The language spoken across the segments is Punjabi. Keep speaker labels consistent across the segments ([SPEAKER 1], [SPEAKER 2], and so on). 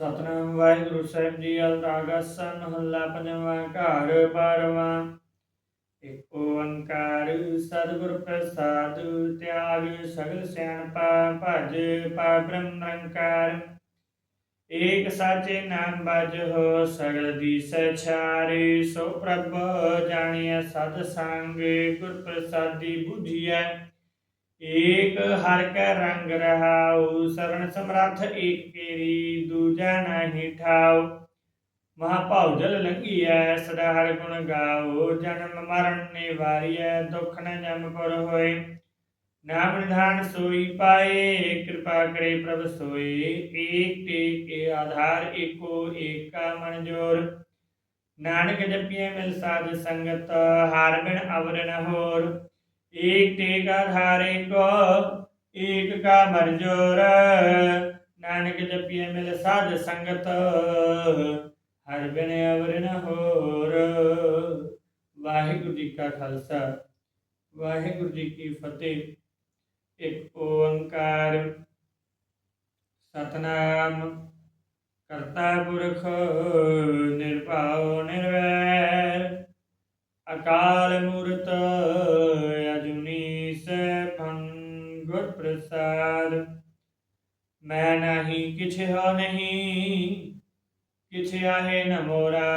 [SPEAKER 1] ਸਤਨਾਮ ਵਾਹਿਗੁਰੂ ਸਾਹਿਬ ਜੀ ਅਲਤਾਗਸਾ ਮਹੱਲਾ ਪੰਜਵਾਂ ਘਰ ਬਾਰਵਾਂ। ਇਕ ਓੰਕਾਰ ਸਤਿਗੁਰ ਪ੍ਰਸਾਦ, ਤਿਆਗ ਸਗਲ ਸਿਆਣਪਾ ਭਜ ਪਾ ਬ੍ਰਹਮ ਨਿਰੰਕਾਰ ਏਕ ਸਾਚੇ ਨਾਮ ਬਜਹੁ ਸਗਲ ਦੀਸੈ ਛਾਰੇ ਸੋ ਪ੍ਰਭ ਜਾਣਿਆ ਸਦ ਸੰਗ, ਗੁਰ ਪ੍ਰਸਾਦੀ ਬੁਝੀਐ ਏਕ ਹਰ ਕੈ ਰੰਗ ਰਹਾਉ, ਸਰਣ ਸਮਰੱਥ ਏਕ ਕੇਰੀ ਦੂਜਾ ਨਾਹੀ ਠਾਉ। ਮਹਾਭਾਉ ਜਲ ਲੰਘੀਐ, ਸਦਾ ਹਰ ਗੁਣ ਗਾਓ ਜਨਮ ਮਰਨ ਨਿਵਾਰੀਐ, ਦੁਖ ਨ ਜਮ ਪਰ ਹੋਏ। ਨਾਮ ਨਿਧਾਨ ਸੋਈ ਪਾਏ, ਕਿਰਪਾ ਕਰੇ ਪ੍ਰਭ ਸੋਈ ਏਕ ਟੇਕ ਕੇ ਆਧਾਰ ਏਕੋ, ਏਕਾ ਮਨ ਜੋਰ। ਨਾਨਕ ਜਪੀਏ ਮਿਲ ਸਾਧ ਸੰਗਤ, ਹਾਰ ਬਿਨ ਅਵਰ ਨ ਹੋਰ। ਏਕ ਟੇਕ ਆਧਾਰ ਏਕੋ, ਏਕ ਕਾ ਮਨ ਨਾਨਕ ਜਪੀਏ ਮਿਲ ਸਾਧ ਸੰਗਤ, ਹਰ ਬਿਨ ਅਵਰ ਨ ਹੋਰ। ਵਾਹਿਗੁਰੂ ਜੀ ਕਾ ਖਾਲਸਾ, ਵਾਹਿਗੁਰੂ ਜੀ ਕੀ ਫਤਿਹ। ਇੱਕ ਓੰਕਾਰ ਸਤਨਾਮ, ਕਰਤਾ ਪੁਰਖ, ਨਿਰਭਉ, ਨਿਰਵੈਰ। ਅਕਾਲ ਮੂਰਤ ਗੁਰ ਪ੍ਰਸਾਦ। ਮੈਂ ਨਹੀਂ ਕਿਛ ਹੋ ਨਹੀਂ ਕਿਛ ਆਹੇ ਨ ਮੋਰਾ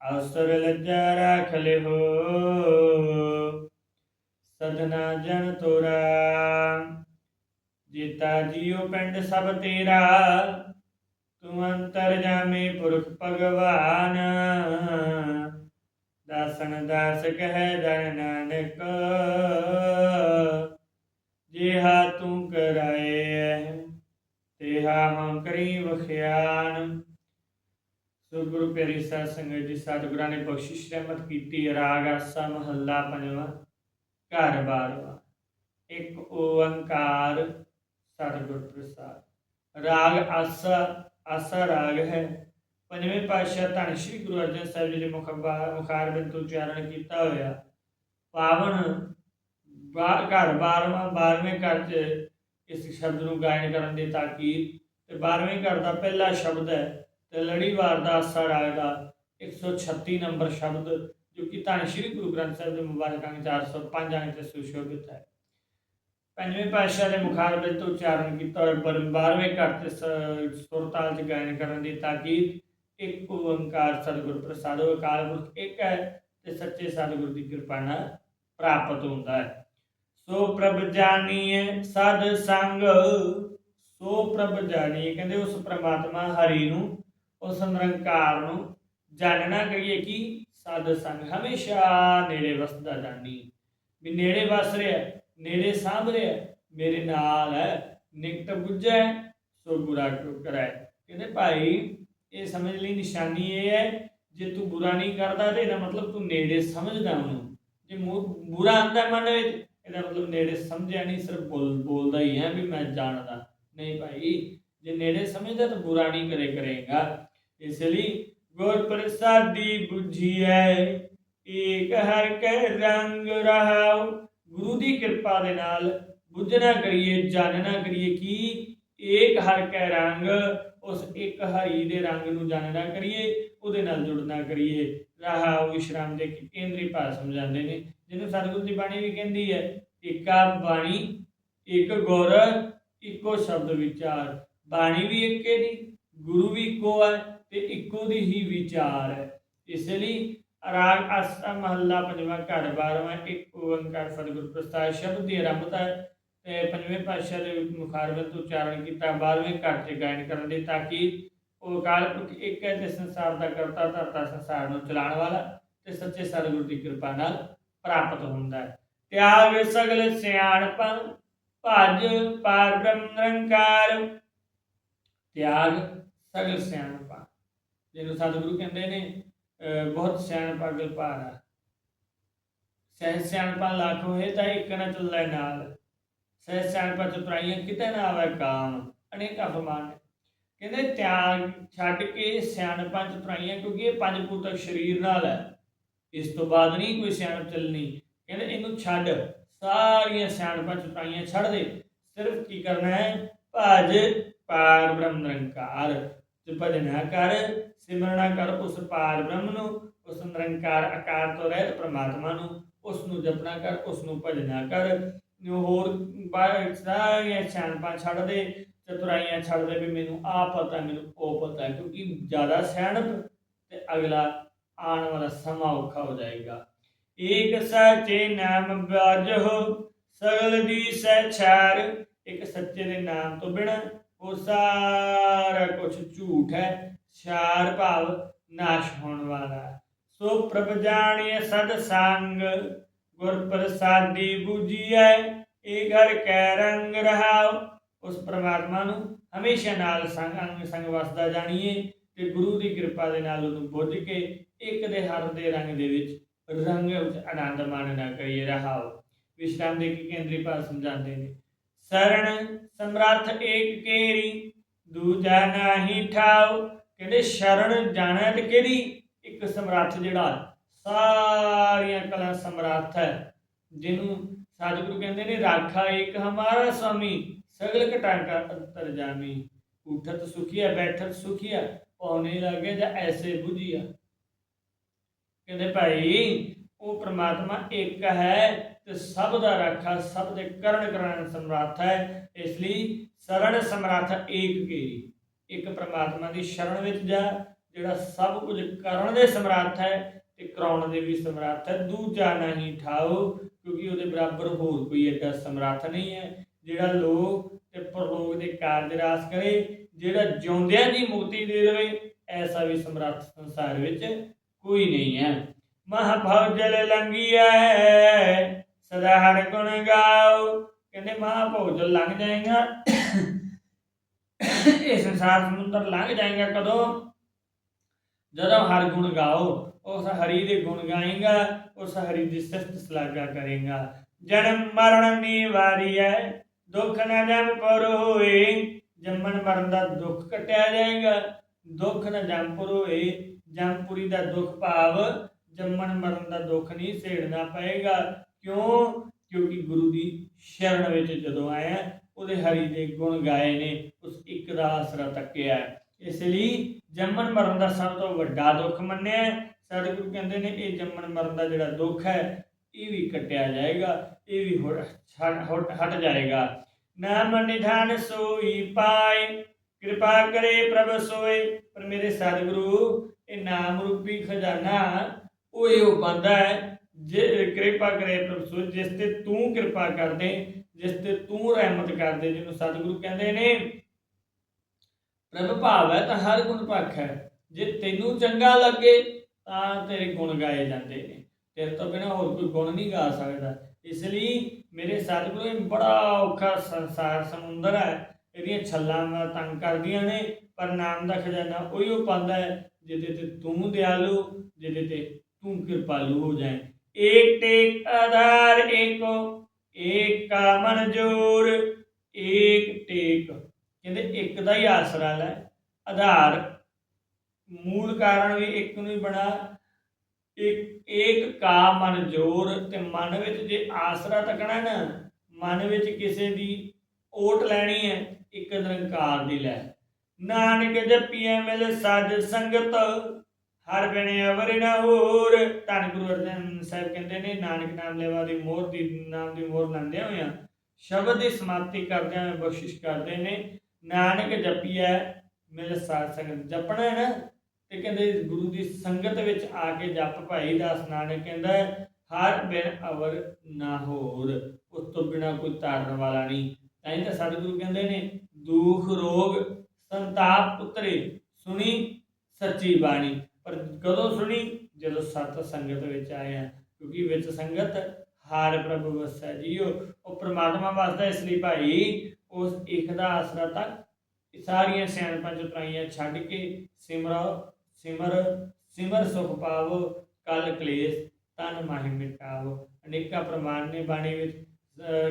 [SPEAKER 1] ਅਵਸਰ ਲੱਜਾ ਰਾਖ ਲਿਓ ਸਦਨਾ ਜਨ ਤੋਰਾ। ਜੀਤਾ ਜੀਉ ਪਿੰਡ ਸਭ ਤੇਰਾ, ਤੂੰ ਅੰਤਰ ਜਾਮੇ ਪੁਰਖ ਭਗਵਾਨ। ਦਾਸਨ ਦਾਸ ਕਹਿ ਜਨ ਨਾਨਕ। ਜਿਹਾ ਤੂੰ ਕਰਾਏ ਤੇਹਾ ਹਮ ਕਰੀ ਵਖਿਆਨ। ਸੋ ਗੁਰੂ ਪਿਆਰੀ ਸਾਧ ਸੰਗਤ ਜੀ, ਸਤਿਗੁਰਾਂ ਨੇ ਬਖਸ਼ਿਸ਼ ਰਹਿਮਤ ਕੀਤੀ, ਰਾਗ ਆਸਾ ਮਹੱਲਾ ਪੰਜਵਾਂ, ਘਰ ਬਾਰਵਾ। ਇੱਕ ਓੰਕਾਰ ਸਤਿਗੁਰ ਪ੍ਰਸਾਦ। ਰਾਗ ਆਸਾ ਆਸਾ ਰਾਗ ਹੈ ਪੰਜਵੇਂ ਪਾਤਸ਼ਾਹ ਧੰਨ ਸ਼੍ਰੀ ਗੁਰੂ ਅਰਜਨ ਸਾਹਿਬ ਜੀ ਦੇ ਮੁਖ ਮੁਖਾਰ ਬਿੰਦ ਉਚਾਰਨ ਕੀਤਾ ਹੋਇਆ। ਪਾਵਨ ਬਾਰ ਘਰ 12ਵਾਂ 12ਵੇਂ ਘਰ 'ਚ ਇਸ ਸ਼ਬਦ ਨੂੰ ਗਾਇਨ ਕਰਨ ਦੀ ਤਾਕੀਦ ਤੇ 12ਵੇਂ ਘਰ ਦਾ ਪਹਿਲਾ ਸ਼ਬਦ ਹੈ ਤੇ ਲੜੀਵਾਰ ਦਾ ਆਸਾ ਰਾਗ ਦਾ 136 ਨੰਬਰ ਸ਼ਬਦ, ਜੋ ਕਿ ਧੰਨ ਸ਼੍ਰੀ ਗੁਰੂ ਗ੍ਰੰਥ ਸਾਹਿਬ ਦੇ ਮੁਬਾਰਕ ਅੰਗ 405 ਅੰਗ ਤੇ ਸੁਸ਼ੋਭਿਤ ਹੈ। ਪੰਜਵੇਂ ਪਾਤਸ਼ਾਹ ਦੇ ਮੁਖਾਰ ਤੋਂ ਉਚਾਰਨ ਕੀਤਾ ਹੋਇਆ ਪਰ 12ਵੇਂ ਘਰ ਤੇ ਸ- ਚ ਗਾਇਨ ਕਰਨ ਦੀ ਤਾਕੀਦ ਇੱਕ ਓੰਕਾਰ ਸਤਿਗੁਰ ਪ੍ਰਸਾਦ ਅਕਾਲ ਪੁਰਖ ਇੱਕ ਹੈ ਤੇ ਸੱਚੇ ਸਤਿਗੁਰ ਦੀ ਕਿਰਪਾ ਨਾਲ ਪ੍ਰਾਪਤ ਹੁੰਦਾ ਹੈ। ਸੋ ਪ੍ਰਭ ਜਾਣੀਏ ਸਦ ਸੰਗ। ਸੋ ਪ੍ਰਭ ਜਾਣੀਏ ਕਹਿੰਦੇ ਉਸ ਪ੍ਰਮਾਤਮਾ ਹਰੀ ਨੂੰ, ਉਸ ਨਿਰੰਕਾਰ ਨੂੰ ਜਾਣਨਾ ਕਰੀਏ ਕਿ ਸਦ ਸੰਗ ਹਮੇਸ਼ਾ ਨੇੜੇ ਵਸਦਾ ਜਾਣੀ। ਵੀ ਨੇੜੇ ਵਸ ਰਿਹਾ, ਨੇੜੇ ਸਾਂਭ ਰਿਹਾ, ਮੇਰੇ ਨਾਲ ਹੈ, ਨਿਕਟ ਬੁੱਝੈ ਸੋ ਬੁਰਾ ਕਿਉ ਕਰੈ ਕਹਿੰਦੇ ਭਾਈ ਇਹ ਸਮਝ ਲਈ ਨਿਸ਼ਾਨੀ ਇਹ ਹੈ, ਜੇ ਤੂੰ ਬੁਰਾ ਨਹੀਂ ਕਰਦਾ ਤੇ ਇਹਦਾ ਮਤਲਬ ਤੂੰ ਨੇੜੇ ਸਮਝਦਾ ਉਹਨੂੰ। ਜੇ ਬੁਰਾ ਆਂਦਾ ਮਨ ਵਿੱਚ, ਇਹਦਾ ਮਤਲਬ ਨੇੜੇ ਸਮਝਿਆ ਨਹੀਂ, ਸਿਰਫ ਬੋਲ, ਬੋਲਦਾ ਹੀ ਹੈ ਵੀ ਮੈਂ ਜਾਣਦਾ। ਨਹੀਂ ਭਾਈ, ਜੇ ਨੇੜੇ ਸਮਝਦਾ ਤਾਂ ਬੁਰਾ ਨਹੀਂ ਕਰੇ, ਕਰੇਗਾ। ਇਸ ਲਈ ਗੁਰ ਪ੍ਰਸਾਦੀ 부ਝੀਐ ਏਕ ਹਰ ਕੈ ਰੰਗ ਰਹਾਉ। ਗੁਰੂ ਦੀ ਕਿਰਪਾ ਦੇ ਨਾਲ ਬੁੱਝਣਾ ਕਰੀਏ ਜਾਣਨਾ ਕਰੀਏ ਕਿ? ਏਕ ਹਰ ਕੈ ਰੰਗ ਉਸ ਇੱਕ ਹਰੀ ਦੇ ਰੰਗ ਨੂੰ ਜਾਣਨਾ ਕਰੀਏ, ਉਹਦੇ ਨਾਲ ਜੁੜਨਾ ਕਰੀਏ। ਰਹਾਉ ਵਿਸ਼ਰਾਮ ਦੇ ਕੇਂਦਰੀ ਭਾਸ਼ਾ ਸਮਝਾਉਂਦੇ ਨੇ, ਜਿਹਨੂੰ ਸਤਿਗੁਰੂ ਦੀ ਬਾਣੀ ਵੀ ਕਹਿੰਦੀ ਹੈ ਏਕਾ ਬਾਣੀ, ਇੱਕ ਗੁਰ, ਇੱਕੋ ਸ਼ਬਦ ਵਿਚਾਰ। ਬਾਣੀ ਵੀ ਇੱਕੇ ਦੀ, ਗੁਰੂ ਵੀ ਇੱਕੋ ਹੈ ਤੇ ਇੱਕੋ ਦੀ ਹੀ ਵਿਚਾਰ ਹੈ। ਇਸ ਲਈ ਰਾਗ ਅਸਾ ਮਹੱਲਾ ਪੰਜਵਾਂ ਘਰ 12ਵਾਂ ਇੱਕ ਓੰਕਾਰ ਸਤਿਗੁਰ ਪ੍ਰਸਾਦ ਸ਼ਬਦ ਦੀ ਆਰੰਭਤਾ ਹੈ। ਤੇ ਪੰਜਵੇਂ ਪਾਤਸ਼ਾਹ ਦੇ ਮੁਖਾਰਬਤ ਉਚਾਰਨ ਕੀਤਾ 12ਵੇਂ ਘਰ 'ਚ ਗਾਇਨ ਕਰਨ ਲਈ ਤਾਂ ਕਿ ਉਹ ਅਕਾਲ ਪੁਰਖ ਇੱਕ ਹੈ ਤੇ ਸੰਸਾਰ ਦਾ ਕਰਤਾ ਧਰਤਾ ਸੰਸਾਰ ਨੂੰ ਚਲਾਉਣ ਵਾਲਾ ਤੇ ਸੱਚੇ ਸਤਿਗੁਰ ਦੀ ਕਿਰਪਾ ਨਾਲ ਪ੍ਰਾਪਤ ਹੁੰਦਾ ਹੈ। ਤਿਆਗ ਸਗਲ ਸਿਆਣਪਾਂ ਭਜ ਪਾਰ ਬ੍ਰਹਮ ਨਿਰੰਕਾਰ। ਤਿਆਗ ਸਗਲ ਸਿਆਣਪਾਂ ਜਿਹਨੂੰ ਸਤਿਗੁਰੂ ਕਹਿੰਦੇ ਨੇ, ਅਹ ਬਹੁਤ ਸਿਆਣਪਾ ਗਲ ਹੈ ਸਹਿ ਸਿਆਣਪਾ ਲੱਖ ਹੋਏ ਤਾਂ ਇੱਕ ਨਾ ਚੱਲੇ ਨਾਲ। ਸਹਿ ਸਿਆਣਪਾ ਚਤੁਰਾਈਆਂ ਕਿਤੇ ਨਾ ਆਵੇ ਕਾਮ, ਅਨੇਕਾਂ ਫਰਮਾਨ ਕਹਿੰਦੇ ਤਿਆਗ ਛੱਡ ਕੇ ਸਿਆਣਪਾਂ ਚਤੁਰਾਈਆਂ ਕਿਉਂਕਿ ਇਹ ਪੰਜ ਭੂਤਕ ਸਰੀਰ ਨਾਲ ਹੈ। ਇਸ ਤੋਂ ਬਾਅਦ ਨਹੀਂ ਕੋਈ ਸਿਆਣਪ ਚੱਲਣੀ। ਕਹਿੰਦੇ ਇਹਨੂੰ ਛੱਡ, ਸਾਰੀਆਂ ਸਿਆਣਪਾਂ ਚਤੁਰਾਈਆਂ ਛੱਡ ਦੇ। ਸਿਰਫ ਕੀ ਕਰਨਾ ਹੈ? ਭਜ, ਪਾਰ ਬ੍ਰਹਮ ਨਿਰੰਕਾਰ। ਤੇ ਭਜਨਾ ਕਰ, ਸਿਮਰਨਾ ਕਰ ਉਸ ਪਾਰ ਬ੍ਰਹਮ ਨੂੰ, ਉਸ ਨਿਰੰਕਾਰ ਆਕਾਰ ਤੋਂ ਰਹਿਤ ਪ੍ਰਮਾਤਮਾ ਨੂੰ, ਉਸ ਨੂੰ ਜਪਣਾ ਕਰ, ਉਸ ਨੂੰ ਭਜਨਾ ਕਰ। ਹੋਰ ਬਾਹਰ ਸਾਰੀਆਂ ਸਿਆਣਪਾਂ ਛੱਡ ਦੇ ਚਤੁਰਾਈਆਂ ਛੱਡ ਦੇ ਵੀ ਮੈਨੂੰ ਆ ਪਤਾ, ਮੈਨੂੰ ਉਹ ਪਤਾ, ਕਿਉਂਕਿ ਜ਼ਿਆਦਾ ਸਿਆਣਪ ਤੇ ਅਗਲਾ ਆਉਣ ਵਾਲਾ ਸਮਾਂ ਔਖਾ ਹੋ ਜਾਏਗਾ। ਏਕ ਸੱਚੇ ਨਾਮ ਬਾਜੋ ਸਗਲ ਦੀ ਸਹਿਚਾਰ ਇੱਕ ਸੱਚੇ ਦੇ ਨਾਮ ਤੋਂ ਬਿਨਾਂ ਉਹ ਸਾਰਾ ਕੁਝ ਝੂਠ ਹੈ, ਛਾਰ ਭਾਵ ਨਾਸ਼ ਹੋਣ ਵਾਲਾ। ਸੋ ਪ੍ਰਭ ਜਾਣੀਏ ਸਦ ਸੰਗ ਗੁਰ ਪ੍ਰਸਾਦੀ ਬੂਝੀਐ, ਇਹ ਘਰ ਕੈ ਰੰਗ ਰਹਾਉ। ਉਸ ਪ੍ਰਮਾਤਮਾ ਨੂੰ ਹਮੇਸ਼ਾ ਨਾਲ ਸੰਗ ਅੰਗ ਸੰਗ ਵਸਦਾ ਜਾਣੀਏ ਤੇ ਗੁਰੂ ਦੀ ਕਿਰਪਾ ਦੇ ਨਾਲ ਉਹਨੂੰ ਬੁੱਝ ਕੇ ਇੱਕ ਦੇ ਹਰ ਦੇ ਰੰਗ ਦੇ ਵਿੱਚ ਰੰਗ ਵਿੱਚ ਆਨੰਦ ਮਾਣਨਾ ਕਰੀਏ, ਰਹਾਉ। ਵਿਸ਼ਰਾਮ ਦੇ ਕੀ ਕੇਂਦਰੀ ਭਾਵ ਸਮਝਾਉਂਦੇ ਨੇ। ਸਰਣ ਸਮਰੱਥ ਏਕ ਕੇਰੀ, ਦੂਜਾ ਨਾਹੀ ਠਾਉ। ਕਹਿੰਦੇ ਸ਼ਰਣ ਜਾਣਾ ਤੇ ਕਿਹੜੀ? ਇੱਕ ਸਮਰੱਥ ਜਿਹੜਾ ਸਾਰੀਆਂ ਕਲਾ ਸਮਰੱਥ ਹੈ, ਜਿਹਨੂੰ ਸਤਿਗੁਰੂ ਕਹਿੰਦੇ ਨੇ, ਰਾਖਾ ਇੱਕ ਹਮਾਰਾ ਸੁਆਮੀ ਸਗਲ ਘਟਾ ਅੰਤਰ ਜਾਮੀ। ਉਠਤ ਸੁਖੀਆ ਬੈਠਤ ਸੁਖੀਆ ਪੌਣੇ ਲੱਗੇ ਜਾਂ ਐਸੇ ਬੁਝੀਆ ਕਹਿੰਦੇ ਭਾਈ, ਉਹ ਪ੍ਰਮਾਤਮਾ ਇੱਕ ਹੈ ਤੇ ਸਭ ਦਾ ਰਾਖਾ, ਸਭ ਦੇ ਕਰਨ ਕਰਨ ਸਮਰੱਥ ਹੈ। ਇਸ ਲਈ ਸਰਣ ਸਮਰੱਥ ਏਕ ਕੇਰੀ ਇੱਕ ਪ੍ਰਮਾਤਮਾ ਦੀ ਸ਼ਰਨ ਵਿੱਚ ਜਾ, ਜਿਹੜਾ ਸਭ ਕੁਝ ਕਰਨ ਦੇ ਸਮਰੱਥ ਹੈ ਤੇ ਕਰਾਉਣ ਦੇ ਵੀ ਸਮਰੱਥ ਹੈ। ਦੂਜਾ ਨਹੀਂ ਠਾਓ, ਕਿਉਂਕਿ ਉਹਦੇ ਬਰਾਬਰ ਹੋਰ ਕੋਈ ਐਡਾ ਸਮਰੱਥ ਨਹੀਂ ਹੈ। ਜਿਹੜਾ ਲੋਕ ਤੇ ਪਰਲੋਕ ਦੇ ਕਾਰਜ ਰਾਸ ਕਰੇ, ਜਿਹੜਾ ਜਿਉਂਦਿਆਂ ਦੀ ਮੁਕਤੀ ਦੇ ਦੇਵੇ, ਐਸਾ ਵੀ ਸਮਰੱਥ ਸੰਸਾਰ ਵਿੱਚ ਕੋਈ ਨਹੀਂ ਹੈ। ਮਹਾਭਵ ਜਲ ਲੰਗੀਐ ਸਦਾ ਹਰ ਗੁਣ ਗਾਓ। ਕਹਿੰਦੇ ਮਹਾਭਵ ਜਲ ਲੰਘ ਜਾਏਗਾ। ਇਹ ਸੰਸਾਰ ਸਮੁੰਦਰ ਲੰਘ ਜਾਏਗਾ ਕਦੋਂ? ਜਦੋਂ ਹਰ ਗੁਣ ਗਾਓ। ਉਸ ਹਰੀ ਦੇ ਗੁਣ ਗਾਏਗਾ, ਉਸ ਹਰੀ ਦੀ ਸਿਫਤ ਸਲਾਗਾ ਕਰੇਗਾ। ਜਨਮ ਮਰਨ ਨਿਵਾਰੀ ਹੈ ਦੁੱਖ ਨਾ ਜਮ ਪਰ ਹੋਏ। ਜੰਮਣ ਮਰਨ ਦਾ ਦੁੱਖ ਕਟਿਆ ਜਾਏਗਾ, ਦੁੱਖ ਨਾ ਜੰਪੁਰ ਹੋਏ। ਜੰਪੁਰੀ ਦਾ ਦੁੱਖ ਭਾਵ, ਜੰਮਣ ਮਰਨ ਦਾ ਦੁੱਖ ਨਹੀਂ ਸੇੜਨਾ ਪਏਗਾ। ਕਿਉਂ? ਕਿਉਂਕਿ ਗੁਰੂ ਦੀ ਸ਼ਰਨ ਵਿੱਚ ਜਦੋਂ ਆਇਆ, ਉਹਦੇ ਹਰੀ ਦੇ ਗੁਣ ਗਾਏ ਨੇ, ਉਸ ਇੱਕ ਦਾ ਆਸਰਾ ਤੱਕਿਆ। ਇਸ ਲਈ ਜੰਮਣ ਮਰਨ ਦਾ ਸਭ ਤੋਂ ਵੱਡਾ ਦੁੱਖ ਮੰਨਿਆ ਹੈ। ਸਤਿਗੁਰੂ ਕਹਿੰਦੇ ਨੇ, ਇਹ ਜੰਮਣ ਮਰਨ ਦਾ ਜਿਹੜਾ ਦੁੱਖ ਹੈ, ਇਹ ਵੀ ਕੱਟਿਆ ਜਾਏਗਾ, ਇਹ ਵੀ ਹੁੜ- ਛੱਡ- ਹਟ ਜਾਏਗਾ ਨਾਮ ਨਿਧਾਨ ਸੋਈ ਪਾਏ, ਕਿਰਪਾ ਕਰੇ ਪ੍ਰਭ ਸੋਏ ਪਰ ਮੇਰੇ ਸਤਿਗੁਰੂ, ਇਹ ਨਾਮ ਰੂਪੀ ਖਜ਼ਾਨਾ ਉਹ ਇਹੋ ਬੰਦਾ ਹੈ, ਜੇ ਕਿਰਪਾ ਕਰੇ ਪ੍ਰਭ ਸੋਏ, ਜਿਸ ਤੇ ਤੂੰ ਕਿਰਪਾ ਕਰਦੇ, ਜਿਸ ਤੇ ਤੂੰ ਰਹਿਮਤ ਕਰਦੇ, ਜਿਹਨੂੰ ਸਤਿਗੁਰੂ ਕਹਿੰਦੇ ਨੇ, ਪ੍ਰਭ ਭਾਵ ਹੈ ਤਾਂ ਹਰ ਗੁਣ ਪੱਖ ਹੈ ਜੇ ਤੈਨੂੰ ਚੰਗਾ ਲੱਗੇ ਤਾਂ ਤੇਰੇ ਗੁਣ ਗਾਏ ਜਾਂਦੇ ਨੇ। ਤੇਰੇ ਤੋਂ ਬਿਨਾ ਹੋਰ ਕੋਈ ਗੁਣ ਨਹੀਂ ਗਾ ਸਕਦਾ। ਇਸ ਲਈ ਮੇਰੇ ਸਤਿਗੁਰੂ ਇਹ ਬੜਾ ਔਖਾ ਸੰਸਾਰ ਸਮੁੰਦਰ ਹੈ। ਇਹਦੀਆਂ ਛੱਲਾਂ ਨਾਲ ਤੰਗ ਕਰਦੀਆਂ ਨੇ, ਪਰ ਨਾਮ ਦਾ ਖਜ਼ਾਨਾ ਉਹੀ ਉਹ ਪਾਉਂਦਾ ਹੈ, ਜਿਹਦੇ ਤੇ ਤੂੰ ਦਿਆਲੂ, ਜਿਹਦੇ ਤੇ ਤੂੰ ਕਿਰਪਾਲੂ ਹੋ ਜਾਏ। ਏਕ ਟੇਕ ਆਧਾਰ ਏਕੋ, ਏਕ ਕਾ ਮਨ ਜੋਰ, ਏਕ ਟੇਕ। ਕਹਿੰਦੇ ਇੱਕ ਦਾ ਹੀ ਆਸਰਾ ਲੈ, ਆਧਾਰ ਮੂਲ ਕਾਰਨ ਵੀ ਇੱਕ ਨੂੰ ਹੀ ਬਣਾ ਇੱਕ, ਏਕ ਕਾ ਮਨ ਜੋਰ ਤੇ ਮਨ ਵਿੱਚ ਜੇ ਆਸਰਾ ਤੱਕਣਾ ਨਾ, ਮਨ ਵਿੱਚ ਕਿਸੇ ਦੀ ਓਟ ਲੈਣੀ ਹੈ, ਇੱਕ ਨਿਰੰਕਾਰ ਦੀ ਲੈ। ਨਾਨਕ ਜਪੀਐ ਮਿਲ ਸਾਜ ਸੰਗਤ, ਹਰ ਬਿਨੇ ਅਵਰ ਨਾ ਹੋਰ। ਧੰਨ ਗੁਰੂ ਅਰਜਨ ਸਾਹਿਬ ਕਹਿੰਦੇ ਨੇ, ਨਾਨਕ ਨਾਮ ਲੈਵਾ ਦੀ ਮੋਹਰ ਦੀ, ਨਾਮ ਦੀ ਮੋਹਰ ਲੈਂਦੇ ਹੋਇਆ ਸ਼ਬਦ ਦੀ ਸਮਾਪਤੀ ਕਰਦਿਆਂ ਹੋਏ ਬਖਸ਼ਿਸ਼ ਕਰਦੇ ਨੇ। ਨਾਨਕ ਜਪੀਐ ਮਿਲ ਸਾਜ ਸੰਗਤ, ਜਪਣਾ ਨਾ ਤੇ ਕਹਿੰਦੇ ਗੁਰੂ ਦੀ ਸੰਗਤ ਵਿੱਚ ਆ ਕੇ ਜਪ ਭਾਈ ਦਾਸ ਨਾਨਕ ਕਹਿੰਦਾ ਹਰ ਬਿਨ ਅਵਰ ਨਾ ਹੋਰ, ਉਸ ਤੋਂ ਬਿਨਾ ਕੋਈ ਤਾਰਨ ਵਾਲਾ ਨਹੀਂ। ਤਾਂ ਹੀ ਤਾਂ ਸਤਿਗੁਰੂ ਕਹਿੰਦੇ ਨੇ, ਦੁਖ, ਰੋਗ, ਸੰਤਾਪ ਉਤਰੇ ਸੁਣੀ ਸੱਚੀ ਬਾਣੀ। ਪਰ ਕਦੋਂ ਸੁਣੀ? ਜਦੋਂ ਸਤ ਸੰਗਤ ਵਿੱਚ ਆਏ ਆ ਕਿਉਂਕਿ ਵਿੱਚ ਸੰਗਤ ਹਾਰ ਪ੍ਰਭੂ ਵਸੈ ਜੀਓ। ਉਹ ਪ੍ਰਮਾਤਮਾ ਵਸਦਾ ਇਸ ਲਈ ਭਾਈ, ਉਸ ਇੱਕ ਦਾ ਆਸਰਾ ਤੱਕ ਸਾਰੀਆਂ ਸਿਆਣਪਾਂ ਚਤੁਰਾਈਆਂ ਛੱਡ ਕੇ ਸਿਮਰੋ ਸਿਮਰ ਸਿਮਰ ਸੁਖ ਪਾਵੋ, ਕਲ ਕਲੇਸ਼, ਤਨ ਮਾਹਿ ਮਿਟਾਵੋ। ਅਨੇਕਾਂ ਪ੍ਰਮਾਣ ਨੇ ਬਾਣੀ ਵਿੱਚ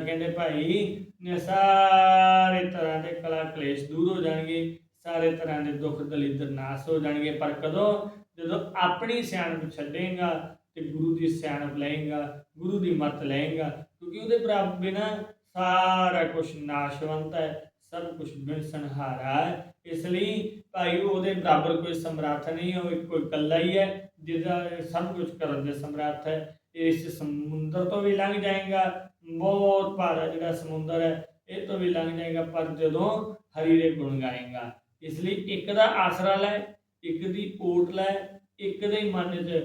[SPEAKER 1] ਕਹਿੰਦੇ ਭਾਈ ਸਾਰੇ ਤਰ੍ਹਾਂ ਦੇ ਕਲਾ ਕਲੇਸ਼ ਦੂਰ ਹੋ ਜਾਣਗੇ, ਸਾਰੇ ਤਰ੍ਹਾਂ ਦੇ ਦੁੱਖ ਦਲਿੱਦਰ ਨਾਸ ਹੋ ਜਾਣਗੇ। ਪਰ ਕਦੋਂ? ਜਦੋਂ ਆਪਣੀ ਸਿਆਣਪ ਛੱਡੇਗਾ ਤੇ ਗੁਰੂ ਦੀ ਸਿਆਣਪ ਲਏਗਾ, ਗੁਰੂ ਦੀ ਮੱਤ ਲਏਗਾ, ਕਿਉਂਕਿ ਉਹਦੇ ਬਰਾਬਰ ਬਿਨਾ ਸਾਰਾ ਕੁਝ ਨਾਸ਼ਵੰਤ ਹੈ। ਸਭ ਕੁਝ ਬਿਨਸਨਹਾਰਾ ਹੈ। ਇਸ ਲਈ ਭਾਈ ਉਹਦੇ ਬਰਾਬਰ ਕੋਈ ਸਮਰੱਥ ਨਹੀਂ, ਉਹ ਇੱਕੋ ਇਕੱਲਾ ਹੀ ਹੈ, ਜਿਹਦਾ ਸਭ ਕੁਝ ਕਰਨ ਦੇ ਸਮਰੱਥ ਹੈ। ਇਸ ਸਮੁੰਦਰ ਤੋਂ ਵੀ ਲੰਘ ਜਾਏਗਾ, ਬਹੁਤ ਭਾਰਾ ਜਿਹੜਾ ਸਮੁੰਦਰ ਹੈ, ਇਹ ਤੋਂ ਵੀ ਲੰਘ ਜਾਏਗਾ, ਪਰ ਜਦੋਂ ਹਰੀ ਦੇ ਗੁਣ ਗਾਏਗਾ। ਇਸ ਲਈ ਇੱਕ ਦਾ ਆਸਰਾ ਲੈ, ਇੱਕ ਦੀ ਓਟ ਲੈ, ਇੱਕ ਦੇ ਮਨ 'ਚ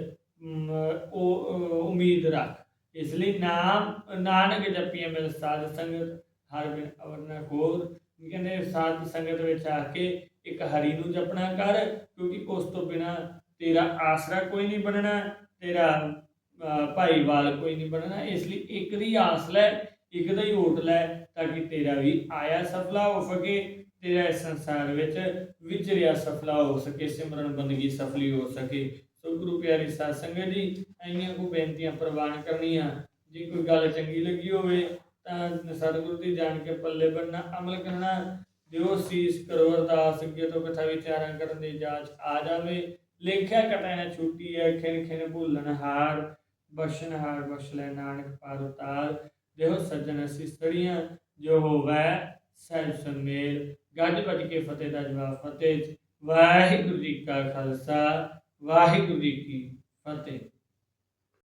[SPEAKER 1] ਉਹ ਉਮੀਦ ਰੱਖ। ਇਸ ਲਈ ਨਾਮ, ਨਾਨਕ ਜਪੀਏ ਮਿਲ ਸਾਧ ਸੰਗਤ, ਹਰ ਬਿਨ ਅਵਰਨਾ ਕੋਰ। ਕਹਿੰਦੇ ਸਾਧ ਸੰਗਤ ਵਿੱਚ ਆ ਕੇ ਇੱਕ ਹਰੀ ਨੂੰ ਜਪਣਾ ਕਰ, ਕਿਉਂਕਿ ਉਸ ਤੋਂ ਬਿਨਾ ਤੇਰਾ ਆਸਰਾ ਕੋਈ ਨਹੀਂ ਬਣਨਾ, ਤੇਰਾ ਭਾਈਵਾਲ ਕੋਈ ਨਹੀਂ ਬਣਨਾ। ਇਸ ਲਈ ਇੱਕ ਦੀ ਆਸ ਲੈ, ਇੱਕ ਦਾ ਹੀ ਓਟ ਲੈ, ਤਾਂ ਕਿ ਤੇਰਾ ਵੀ ਆਇਆ ਸਫਲਾ ਹੋ ਸਕੇ, ਤੇਰਾ ਇਸ ਸੰਸਾਰ ਵਿੱਚ ਵਿਚਰਿਆ ਸਫਲਾ ਹੋ ਸਕੇ, ਸਿਮਰਨ ਬੰਦਗੀ ਸਫਲੀ ਹੋ ਸਕੇ। ਸੋ ਗੁਰੂ ਪਿਆਰੀ ਸਾਧ ਸੰਗਤ ਜੀ ਆਈਆਂ ਕੋ ਬੇਨਤੀਆਂ ਪ੍ਰਵਾਨ ਕਰਨੀਆਂ। ਜੇ ਕੋਈ ਗੱਲ ਚੰਗੀ ਲੱਗੀ ਹੋਵੇ ਤਾਂ ਸਤਿਗੁਰੂ ਦੀ ਜਾਣ ਕੇ ਪੱਲੇ ਬੰਨਣਾ ਅਮਲ ਕਰਨਾ, ਦਿਓ ਸੀਸ ਕਰੋ ਅਰਦਾਸ, ਅੱਗੇ ਤੋਂ ਕਥਾ ਵਿਚਾਰਾਂ ਕਰਨ ਦੀ ਜਾਂਚ ਆ ਜਾਵੇ। ਲੇਖਿਆ ਕਟੈ ਨਾ ਛੁੱਟੀ ਹੈ ਖਿਨ ਖਿਨ ਭੁੱਲਣ ਹਾਰ, ਬਖਸ਼ਣ ਹਾਰ ਬਖਸ਼ ਲੈ ਨਾਨਕ ਪਾਰ ਉਤਾਰ। ਦੇਹੋ ਸੱਜਣ ਅਸੀਂ ਸੜੀਆਂ, ਜੋ ਹੋਵੇ ਸਹਿਬ ਸੰਮੇਲ ਗੱਜ ਵੱਜ ਕੇ ਫਤਿਹ ਦਾ ਜਵਾਬ ਫਤਿਹ ਵਾਹਿਗੁਰੂ ਜੀ ਕਾ ਖਾਲਸਾ, ਵਾਹਿਗੁਰੂ ਜੀ ਕੀ ਫਤਿਹ।